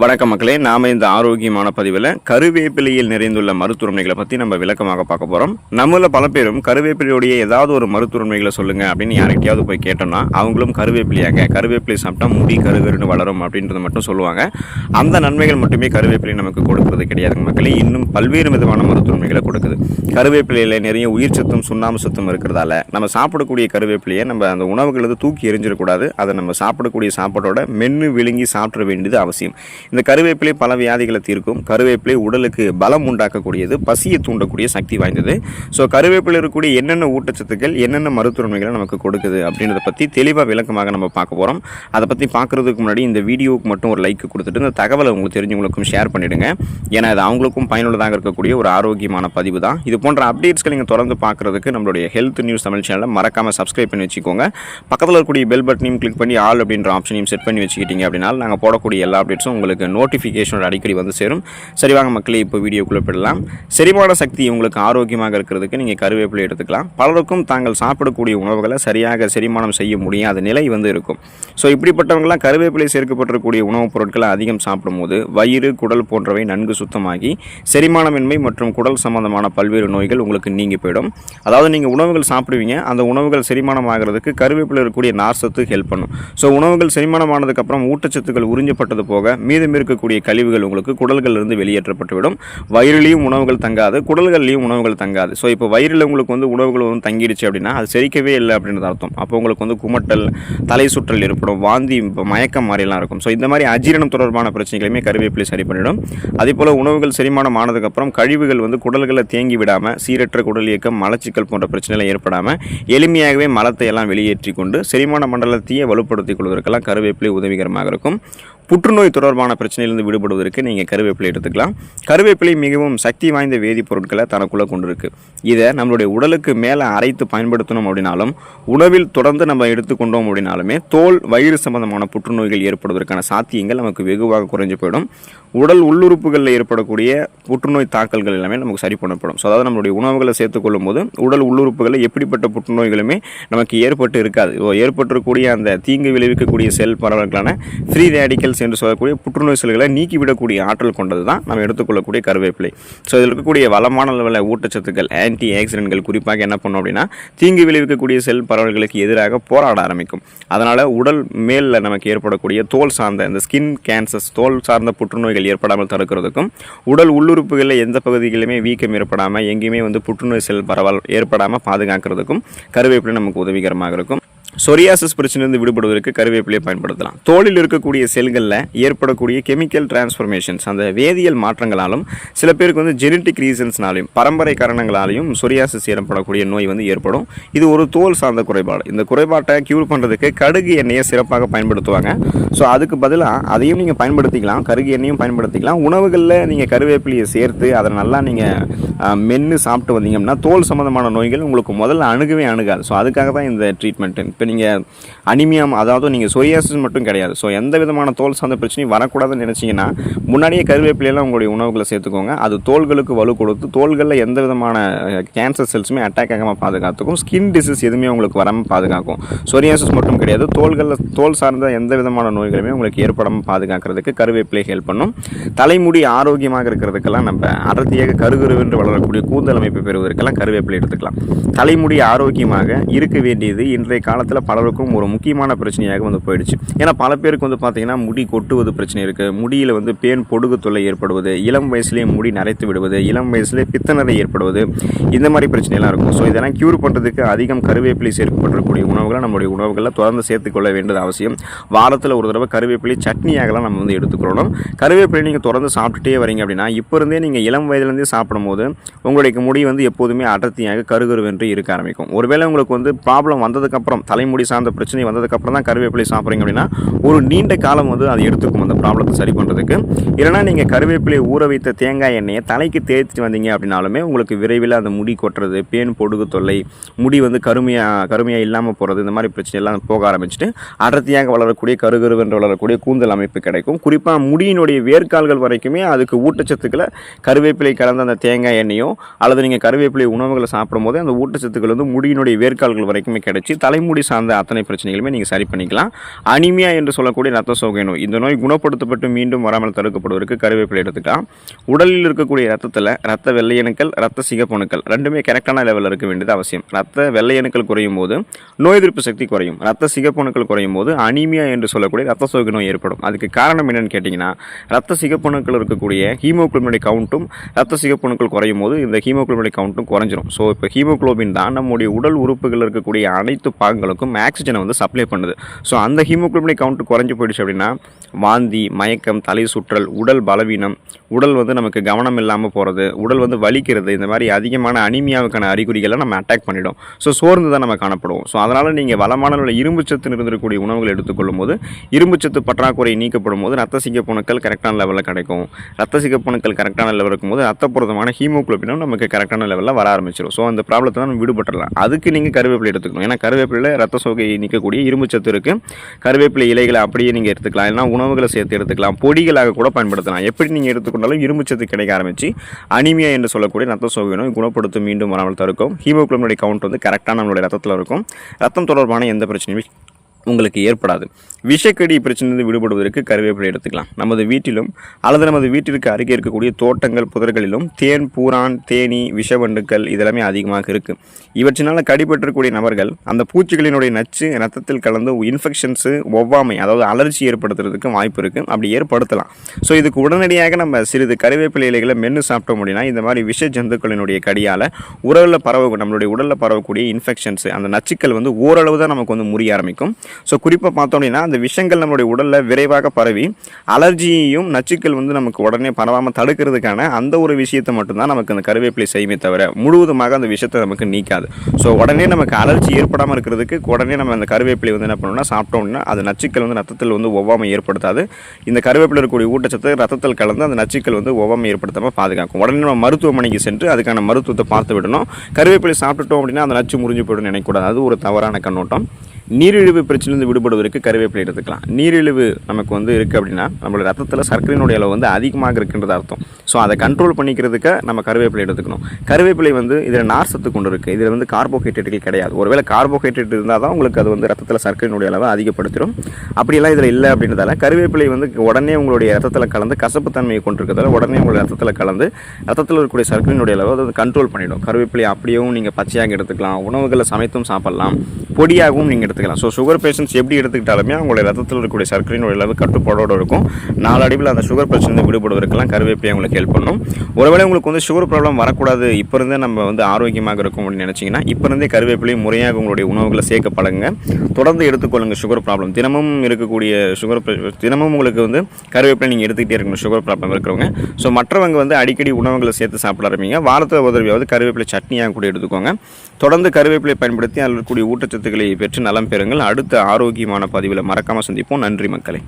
வணக்க மக்களே நாம இந்த ஆரோக்கியமான பதிவில் கருவேப்பிலையில் நிறைந்துள்ள மருத்துவமனைகளை பற்றி நம்ம விளக்கமாக பார்க்க போகிறோம் நம்மள பல பேரும் கருவேப்பிலையுடைய ஏதாவது ஒரு மருத்துவமனைகளை சொல்லுங்க அப்படின்னு யார்கிட்டயாவது போய் கேட்டோம்னா அவங்களும் கருவேப்பிலையாங்க. கருவேப்பிலை சாப்பிட்டா முடி கருவேறுனு வளரும் அப்படின்றத மட்டும் சொல்லுவாங்க. அந்த நன்மைகள் மட்டுமே கருவேப்பிலை நமக்கு கொடுக்கறது கிடையாதுங்க மக்களே. இன்னும் பல்வேறு விதமான மருத்துவமனைகளை கொடுக்குது. கருவேப்பிலையில் நிறைய உயிர் சத்தும் சுண்ணாம்பு சத்தும் இருக்கிறதால நம்ம சாப்பிடக்கூடிய கருவேப்பிலையை நம்ம அந்த உணவுகளை தூக்கி எரிஞ்சிடக்கூடாது அதை நம்ம சாப்பிடக்கூடிய சாப்பாட்டோட மென்று விழுங்கி சாப்பிட வேண்டியது அவசியம். இந்த கருவேப்பிலை பல வியாதிகளை தீர்க்கும். கருவேப்பிலை உடலுக்கு பலம் உண்டாக்கக்கூடியது பசியை தூண்டக்கூடிய சக்தி வாய்ந்தது. ஸோ கருவேப்பிலை இருக்கக்கூடிய என்னென்ன ஊட்டச்சத்துக்கள் என்னென்ன மருத்துவமைகளை நமக்கு கொடுக்குது அப்படின்றத பற்றி தெளிவாக விளக்கமாக நம்ம பார்க்க போகிறோம் அதை பற்றி பார்க்குறதுக்கு முன்னாடி இந்த வீடியோவுக்கு மட்டும் ஒரு லைக் கொடுத்துட்டு இந்த தகவலை உங்களுக்கு தெரிஞ்சவங்களுக்கும் ஷேர் பண்ணிவிடுங்க ஏன்னா அது அவங்களுக்கும் பயனுள்ளதாக இருக்கக்கூடிய ஒரு ஆரோக்கியமான பதிவு தான். இது போன்ற அப்டேட்ஸ்களை நீங்கள் தொடர்ந்து பார்க்குறதுக்கு நம்மளுடைய ஹெல்த் நியூஸ் தமிழ் சேனலை மறக்காமல் சப்ஸ்கிரைப் பண்ணி வச்சுக்கோங்க. பக்கத்தில் இருக்கக்கூடிய பெல் பட்டனையும் கிளிக் பண்ணி ஆல் அப்படின்ற ஆப்ஷனையும் செட் பண்ணி வச்சுக்கிட்டீங்க அப்படின்னா நாங்கள் போடக்கூடிய எல்லா அப்டேட்ஸும் உங்களுக்கு நோட்டிஃபிகேஷனோட அடிக்கடி வந்து சேரும். சரி வாங்க மக்களே இப்போ வீடியோக்குள்ளே போயிடலாம். செரிமான சக்தி உங்களுக்கு ஆரோக்கியமாக இருக்கிறதுக்கு நீங்கள் கருவேப்பிலை எடுத்துக்கலாம். பலருக்கும் தாங்கள் சாப்பிடக்கூடிய உணவுகளை சரியாக செரிமானம் செய்ய முடியாத நிலை வந்து இருக்கும். ஸோ இப்படிப்பட்டவங்களாம் கருவேப்பிலை சேர்க்கப்பட்டிருக்கக்கூடிய உணவுப் பொருட்களை அதிகம் சாப்பிடும்போது வயிறு குடல் போன்றவை நன்கு சுத்தமாகி செரிமானமின்மை மற்றும் குடல் சம்பந்தமான பல்வேறு நோய்கள் உங்களுக்கு நீங்கி போயிடும். அதாவது நீங்கள் உணவுகள் சாப்பிடுவீங்க. அந்த உணவுகள் செரிமானம் ஆகிறதுக்கு கருவேப்பிலை இருக்கக்கூடிய நார்சத்து ஹெல்ப் பண்ணும். ஸோ உணவுகள் செரிமானமானதுக்கப்புறம் ஊட்டச்சத்துக்கள் உறிஞ்சப்பட்டது போக மீது மீதம் இருக்கக்கூடிய கழிவுகள் உங்களுக்கு குடல்களிலிருந்து வெளியேற்றப்பட்டுவிடும். வயிறுலையும் உணவுகள் தங்காது குடல்கள்லையும் உணவுகள் தங்காது. ஸோ இப்போ வயிறில் உங்களுக்கு வந்து உணவுகள் வந்து தங்கிடுச்சு அப்படின்னா அது செரிக்கவே இல்லை அப்படின்றது அர்த்தம். அப்போ உங்களுக்கு வந்து குமட்டல் தலை சுற்றல் ஏற்படும் வாந்தி மயக்கம் மாதிரிலாம் இருக்கும். ஸோ இந்த மாதிரி அஜீரணம் தொடர்பான பிரச்சனைகளையுமே கருவேப்பிலை சரி பண்ணிடும். அதே போல் உணவுகள் செரிமானம் ஆனதுக்கப்புறம் கழிவுகள் வந்து குடல்களை தேங்கி விடாமல் சீரற்ற குடல் இயக்கம் மலச்சிக்கல் போன்ற பிரச்சனைகள் ஏற்படாமல் எளிமையாகவே மலத்தை எல்லாம் வெளியேற்றி கொண்டு செரிமான மண்டலத்தையே வலுப்படுத்திக் கொள்வதற்கெல்லாம் கருவேப்பிலை உதவிகரமாக இருக்கும். புற்றுநோய் தொடர்பான பிரச்சனையிலிருந்து விடுபடுவதற்கு நீங்கள் கருவேப்பிலை எடுத்துக்கலாம். கருவேப்பிலை மிகவும் சக்தி வாய்ந்த வேதிப்பொருட்களை தனக்குள்ளே கொண்டிருக்கு. இதை நம்மளுடைய உடலுக்கு மேலே அரைத்து பயன்படுத்தணும் அப்படின்னாலும் உணவில் தொடர்ந்து நம்ம எடுத்துக்கொண்டோம் அப்படின்னாலுமே தோல் வயிறு சம்பந்தமான புற்றுநோய்கள் ஏற்படுவதற்கான சாத்தியங்கள் நமக்கு வெகுவாக குறைஞ்சு போயிடும். உடல் உள்ளுறுப்புகளில் ஏற்படக்கூடிய புற்றுநோய் தாக்கல்கள் எல்லாமே நமக்கு சரி பண்ணப்படும். ஸோ அதாவது நம்மளுடைய உணவுகளை சேர்த்துக்கொள்ளும் போது உடல் உள்ளுறுப்புகளில் எப்படிப்பட்ட புற்றுநோய்களுமே நமக்கு ஏற்பட்டு இருக்காது. ஏற்பட்டிருக்கக்கூடிய அந்த தீங்கு விளைவிக்கக்கூடிய செல் பரவல்களான ஃப்ரீ ரேடிக்கல்ஸ் என்று சொல்லக்கூடிய புற்று புற்றுநோய் செல்களை நீக்கிவிடக்கூடிய ஆற்றல் கொண்டது தான் நம்ம எடுத்துக்கொள்ளக்கூடிய கருவேப்பிலை. ஸோ இதில் இருக்கக்கூடிய வளமான அளவில் ஊட்டச்சத்துக்கள் ஆன்டி ஆக்சிடென்ட்கள் குறிப்பாக என்ன பண்ணும் அப்படின்னா தீங்கு விளைவிக்கக்கூடிய செல் பரவல்களுக்கு எதிராக போராட ஆரம்பிக்கும். அதனால் உடல் மேலில் நமக்கு ஏற்படக்கூடிய தோல் சார்ந்த இந்த ஸ்கின் கேன்சர்ஸ் தோல் சார்ந்த புற்றுநோய்கள் ஏற்படாமல் தடுக்கிறதுக்கும் உடல் உள்ளுறுப்புகளில் எந்த பகுதிகளிலுமே வீக்கம் ஏற்படாமல் எங்கேயுமே வந்து புற்றுநோய் செல் பரவல் ஏற்படாமல் பாதுகாக்கிறதுக்கும் கருவேப்பிலை நமக்கு உதவிகரமாக இருக்கும். சொரியாசிஸ் பிரச்சனையிலிருந்து விடுபடுவதற்கு கருவேப்பிலையை பயன்படுத்தலாம். தோலில் இருக்கக்கூடிய செல்களில் ஏற்படக்கூடிய கெமிக்கல் டிரான்ஸ்ஃபர்மேஷன்ஸ் அந்த வேதியியல் மாற்றங்களாலும் சில பேருக்கு வந்து ஜெனட்டிக் ரீசன்ஸ்னாலையும் பரம்பரை காரணங்களாலையும் சொரியாசிஸ் ஏற்படக்கூடிய நோய் வந்து ஏற்படும். இது ஒரு தோல் சார்ந்த குறைபாடு. இந்த குறைபாட்டை க்யூர் பண்ணுறதுக்கு கடுகு எண்ணெயை சிறப்பாக பயன்படுத்துவாங்க. ஸோ அதுக்கு பதிலாக அதையும் நீங்கள் பயன்படுத்திக்கலாம் கருகு எண்ணெயும் பயன்படுத்திக்கலாம். உணவுகளில் நீங்கள் கருவேப்பிலையை சேர்த்து அதை நல்லா நீங்கள் மென்று சாப்பிட்டு வந்தீங்கன்னா தோல் சம்மந்தமான நோய்கள் உங்களுக்கு முதல்ல அணுகவே அணுகாது. ஸோ அதுக்காக தான் இந்த ட்ரீட்மெண்ட்டு இப்போ நீங்கள் அனிமியம் அதாவது நீங்கள் சொரியாசிஸ் மட்டும் கிடையாது. ஸோ எந்த விதமான தோல் சார்ந்த பிரச்சனையும் வரக்கூடாதுன்னு நினச்சிங்கன்னா முன்னாடியே கருவேப்பிலையெல்லாம் உங்களுடைய உணவுகளை சேர்த்துக்கோங்க. அது தோள்களுக்கு வலு கொடுத்து தோள்களில் எந்த விதமான கேன்சர் செல்ஸுமே அட்டாக் ஆகாமல் பாதுகாத்துக்கும். ஸ்கின் டிசீஸ் எதுவுமே உங்களுக்கு வராமல் பாதுகாக்கும். சொரியாசிஸ் மட்டும் கிடையாது. தோள்களில் தோல் சார்ந்த எந்த விதமான நோய்களுமே உங்களுக்கு ஏற்படாமல் பாதுகாக்கிறதுக்கு கருவேப்பிலை ஹெல்ப் பண்ணும். தலைமுடி ஆரோக்கியமாக இருக்கிறதுக்கெல்லாம் நம்ம அடர்த்தியாக கருகருவென்று வளரக்கூடிய கூந்தல் அமைப்பு பெறுவதற்கெல்லாம் கருவேப்பிலை எடுத்துக்கலாம். தலைமுடி ஆரோக்கியமாக இருக்க வேண்டியது இன்றைய காலத்தில் பலருக்கும் ஒரு முக்கியமான பிரச்சனையாக வந்து போயிடுச்சு. ஏன்னா பல பேருக்கு வந்து பார்த்தீங்கன்னா முடி கொட்டுவது பிரச்சனை இருக்குது முடியில் வந்து பேன் பொடுகு தொல்லை ஏற்படுவது இளம் வயசுலேயே முடி நரைத்து விடுவது இளம் வயசுலேயே பித்தநரை ஏற்படுவது இந்த மாதிரி பிரச்சனைலாம் இருக்கும். ஸோ இதெல்லாம் க்யூர் பண்ணுறதுக்கு அதிகம் கருவேப்பிலை சேர்க்கப்பட்டிருக்கக்கூடிய உணவுகளை நம்மளுடைய உணவுகளில் தொடர்ந்து சேர்த்துக்கொள்ள வேண்டியது அவசியம். வாரத்தில் ஒரு தடவை கருவேப்பிலை சட்னியாகலாம் நம்ம வந்து எடுத்துக்கிறோம் கருவேப்பிலை நீங்கள் தொடர்ந்து சாப்பிட்டுட்டே வரீங்க அப்படின்னா இப்போ இருந்தே நீங்கள் இளம் வயதுலேருந்தே சாப்பிடும்போது உங்களுடைய முடி வந்து எப்போதுமே அடர்த்தியாக கருகருவென்று இருக்க ஆரம்பிக்கும். ஒருவேளை உங்களுக்கு வந்து ப்ராப்ளம் வந்ததுக்கப்புறம் தலைமுடி சார்ந்த பிரச்சனை வந்ததுக்கப்புறம் தான் கருவேப்பிலை சாப்பிட்றீங்க அப்படின்னா ஒரு நீண்ட காலம் வந்து அது எடுத்துக்கும் அந்த ப்ராப்ளத்தை சரி பண்ணுறதுக்கு இல்லைனா நீங்கள் கருவேப்பிலை ஊற வைத்த தேங்காய் எண்ணெயை தலைக்கு தேய்ச்சிட்டு வந்தீங்க அப்படின்னாலுமே உங்களுக்கு விரைவில் அந்த முடி கொட்டுறது பேன் பொடுகு தொல்லை முடி வந்து கருமையாக கருமையாக இல்லாமல் போகிறது இந்த மாதிரி பிரச்சனை எல்லாம் போக ஆரம்பிச்சுட்டு அடர்த்தியாக வளரக்கூடிய கருகருவென்று வளரக்கூடிய கூந்தல் அமைப்பு கிடைக்கும். குறிப்பாக முடியினுடைய வேர்க்கால்கள் வரைக்குமே அதுக்கு ஊட்டச்சத்துக்களை கருவேப்பிலை கலந்த அந்த தேங்காய் எண்ணெயோ அல்லது நீங்கள் கருவேப்பிலை உணவுகளை சாப்பிடும்போது அந்த ஊட்டச்சத்துக்கள் வந்து முடியினுடைய வேர்க்கால்கள் வரைக்குமே கிடைச்சி தலைமுடி சார்ந்த அத்தனை பிரச்சனைகளுமே நீங்கள் சரி பண்ணிக்கலாம். அனிமியா என்று சொல்லக்கூடிய ரத்த சோகை நோய். இந்த நோய் குணப்படுத்தப்பட்டு மீண்டும் வராமல் தடுக்கப்படுவதற்கு கருவேப்பிலை எடுத்துக்கலாம். உடலில் இருக்கக்கூடிய ரத்தத்தில் ரத்த வெள்ளையணுக்கள் ரத்த சிகப்பணுக்கள் ரெண்டுமே கரெக்டான லெவலில் இருக்க வேண்டியது அவசியம். ரத்த வெள்ளையணுக்கள் குறையும் போது நோய் எதிர்ப்பு சக்தி குறையும். ரத்த சிகப்பணுக்கள் குறையும் போது அனிமியா என்று சொல்லக்கூடிய ரத்த சோகை நோய் ஏற்படும். அதுக்கு காரணம் என்னன்னு கேட்டிங்கன்னா ரத்த சிகப்பணுக்கள் இருக்கக்கூடிய ஹீமோக்ளோபினுடைய கவுண்ட்டும் ரத்த சிகப்பணுக்கள் குறையும் போது இந்த ஹீமோக்ளோபினுடைய கவுண்ட்டும் குறைஞ்சிரும். ஸோ இப்போ ஹீமோகுளோபின் தான் நம்முடைய உடல் உறுப்புகள் இருக்கக்கூடிய அனைத்து பாகங்களுக்கும் ஆக்சிஜனை வந்து சப்ளை பண்ணுது. ஸோ அந்த ஹீமோகுளோபின் கவுண்ட் குறைஞ்சி போயிடுச்சு அப்படின்னா வாந்தி மயக்கம் தலை சுற்றல் உடல் பலவீனம் உடல் வந்து நமக்கு கவனம் இல்லாமல் போகிறது உடல் வந்து வலிக்கிறது இந்த மாதிரி அதிகமான அனிமியாவுக்கான அறிகுறிகளை நம்ம அட்டாக் பண்ணிடும். ஸோ சோர்ந்து தான் நம்ம காணப்படுவோம். ஸோ அதனால் நீங்கள் வளமான உள்ள இரும்புச்சத்து இருந்திருக்கக்கூடிய உணவுகள் எடுத்துக்கொள்ளும் போது இரும்புச்சத்து பற்றாக்குறை நீக்கப்படும் போது ரத்த சிகப்பணுக்கள் கரெக்டான லெவலில் கிடைக்கும். ரத்த சிகப்பணுக்கள் கரெக்டான லெவல் இருக்கும்போது ரத்தப்புறதமான ஹீமோகுளோபினும் நமக்கு கரெக்டான லெவலில் வர ஆரம்பிச்சிடும் ஸோ அந்த ப்ராப்ளத்தை நம்ம விடுபட்டுடலாம் அதுக்கு நீங்கள் கருவேப்பிலை எடுத்துக்கணும். ஏன்னா கருவேப்பிலையில் ரத்த சோகையை நீக்கக்கூடிய இரும்புச்சத்து இருக்குது கருவேப்பிலை இலைகளை அப்படியே நீங்கள் எடுத்துக்கலாம். இல்லைனா உணவுகளை சேர்த்து எடுத்துக்கலாம். பொடிகளாக கூட பயன்படுத்தலாம். எப்படி நீங்கள் எடுத்துக்கொண்டாலும் இரும்புச்சத்து கிடைக்க ஆரம்பித்து அனிமியா என்று சொல்லக்கூடிய ரத்த சோகை நோய் குணப்படுத்தும் மீண்டும் வராமல் தடுக்கும் ஹீமோகுளோபினுடைய கவுண்ட் வந்து கரெக்டாக நம்மளுடைய ரத்தத்தில் இருக்கும். ரத்தம் தொடர்பான எந்த பிரச்சனையும் உங்களுக்கு ஏற்படாது. விஷக்கடி பிரச்சனையிலிருந்து விடுபடுவதற்கு கருவேப்பிலை எடுத்துக்கலாம். நமது வீட்டிலும் அல்லது நமது வீட்டிற்கு அருகே இருக்கக்கூடிய தோட்டங்கள் புதர்களிலும் தேன் பூரான் தேனி விஷவண்டுக்கள் இதெல்லாமே அதிகமாக இருக்குது இவற்றினால் கடிபட்டிருக்கக்கூடிய நபர்கள் அந்த பூச்சிகளினுடைய நச்சு ரத்தத்தில் கலந்து இன்ஃபெக்ஷன்ஸு ஒவ்வாமை அதாவது அலர்ஜி ஏற்படுத்துறதுக்கு வாய்ப்பு இருக்குது அப்படி ஏற்படுத்தலாம். ஸோ இதுக்கு உடனடியாக நம்ம சிறிது கருவேப்பிலை இலைகளை மென்று சாப்பிட்டோம் அப்படின்னா இந்த மாதிரி விஷ ஜந்துக்களினுடைய கடியால் உடலில் பரவ நம்மளுடைய உடலில் பரவக்கூடிய இன்ஃபெக்ஷன்ஸு அந்த நச்சுக்கள் வந்து ஓரளவு தான் நமக்கு வந்து முறிய ஆரம்பிக்கும். ஸோ குறிப்பாக பார்த்தோம் அப்படின்னா அந்த விஷங்கள் நம்மளுடைய உடலில் விரைவாக பரவி அலர்ஜியையும் நச்சுக்கள் வந்து நமக்கு உடனே பரவாமல் தடுக்கிறதுக்கான அந்த ஒரு விஷயத்தை மட்டும்தான் நமக்கு அந்த கருவேப்பிலை செய்யுமே தவிர முழுவதுமாக அந்த விஷயத்தை நமக்கு நீக்காது. ஸோ உடனே நமக்கு அலர்ஜி ஏற்படாமல் இருக்கிறதுக்கு உடனே நம்ம அந்த கருவேப்பிலை வந்து என்ன பண்ணணும்னா சாப்பிட்டோம்னா அது நச்சுக்கள் வந்து ரத்தத்தில் வந்து ஒவ்வாமை ஏற்படுத்தாது. இந்த கருவேப்பிலை இருக்கக்கூடிய ஊட்டச்சத்து ரத்தத்தில் கலந்து அந்த நச்சுக்கள் வந்து ஒவ்வாமை ஏற்படுத்தாமல் பாதுகாக்கும். உடனே நம்ம மருத்துவமனைக்கு சென்று அதுக்கான மருத்துவத்தை பார்த்து விடணும். கருவேப்பிலை சாப்பிட்டுட்டோம் அப்படின்னா அந்த நச்சு முறிஞ்சு போய்டும் நினைக்கக்கூடாது. அது ஒரு தவறான கண்ணோட்டம். நீரிழிவு பிரச்சனையிலிருந்து விடுபடுவதற்கு கருவேப்பிலை எடுத்துக்கலாம். நீரிழிவு நமக்கு வந்து இருக்குது அப்படின்னா நம்மளோட ரத்தத்தில் சர்க்கரையினுடைய அளவு வந்து அதிகமாக இருக்குன்றது அர்த்தம். ஸோ அதை கண்ட்ரோல் பண்ணிக்கிறதுக்கு நம்ம கருவேப்பிலை எடுத்துக்கணும். கருவேப்பிலை வந்து இதில் நார் சத்து கொண்டு இருக்குது இதில் வந்து கார்போஹைட்ரேட்டுகள் கிடையாது. ஒருவேளை கார்போஹைட்ரேட் இருந்தால் தான் உங்களுக்கு அது வந்து ரத்தத்தில் சர்க்கரையினுடைய அளவை அதிகப்படுத்திடும். அப்படியெல்லாம் இதில் இல்லை அப்படின்றதால கருவேப்பிலை வந்து உடனே உங்களுடைய ரத்தத்தில் கலந்து கசப்பு தன்மையை கொண்டிருக்கிறதால உடனே உங்களுடைய ரத்தத்தில் கலந்து ரத்தத்தில் இருக்கக்கூடிய சர்க்கரையினுடைய அளவை அதை கண்ட்ரோல் பண்ணிடும். கருவேப்பிலை அப்படியும் நீங்கள் பச்சையாக எடுத்துக்கலாம். உணவுகளை சமைத்தும் சாப்பிடலாம். பொடியாகவும் நீங்கள் எடுத்துக்கலாம். ஸோ சுகர் பேஷண்ட்ஸ் எப்படி எடுத்துக்கிட்டாலுமே அவங்களுடைய ரத்தத்தில் இருக்கக்கூடிய சர்க்கரையினுடைய அளவு கட்டுப்பாடோடு இருக்கும். நாளடைவில் அந்த சுகர் பிரச்சனை விடுபடுவதற்கெல்லாம் கருவேப்பிலை உங்களுக்கு ஹெல்ப் பண்ணும். ஒருவேளை உங்களுக்கு வந்து சுகர் ப்ராப்ளம் வரக்கூடாது இப்போ இருந்தே நம்ம வந்து ஆரோக்கியமாக இருக்கும் அப்படின்னு நினச்சிங்கன்னா இப்போ இருந்தே கருவேப்பிலை முறையாக உங்களுடைய உணவுகளை சேர்க்க பழகுங்க. தொடர்ந்து எடுத்துக்கொள்ளுங்க சுகர் ப்ராப்ளம் தினமும் இருக்கக்கூடிய சுகர் தினமும் உங்களுக்கு வந்து கருவேப்பிலை நீங்கள் எடுத்துக்கிட்டே இருக்கணும் சுகர் ப்ராப்ளம் இருக்கிறவங்க. ஸோ மற்றவங்க வந்து அடிக்கடி உணவுகளை சேர்த்து சாப்பிட ஆரம்பிங்க. வாரத்தில் உதவியாவது கருவேப்பிலை சட்னியாக கூட எடுத்துக்கோங்க. தொடர்ந்து கருவேப்பிலை பயன்படுத்தி அதில் இருக்கக்கூடிய ஊட்டச்சத்துக்களை பெற்று நலம் பெறுங்கள். அடுத்த ஆரோக்கியமான பதிவில் மறக்காமல் சந்திப்போம். நன்றி மக்களே.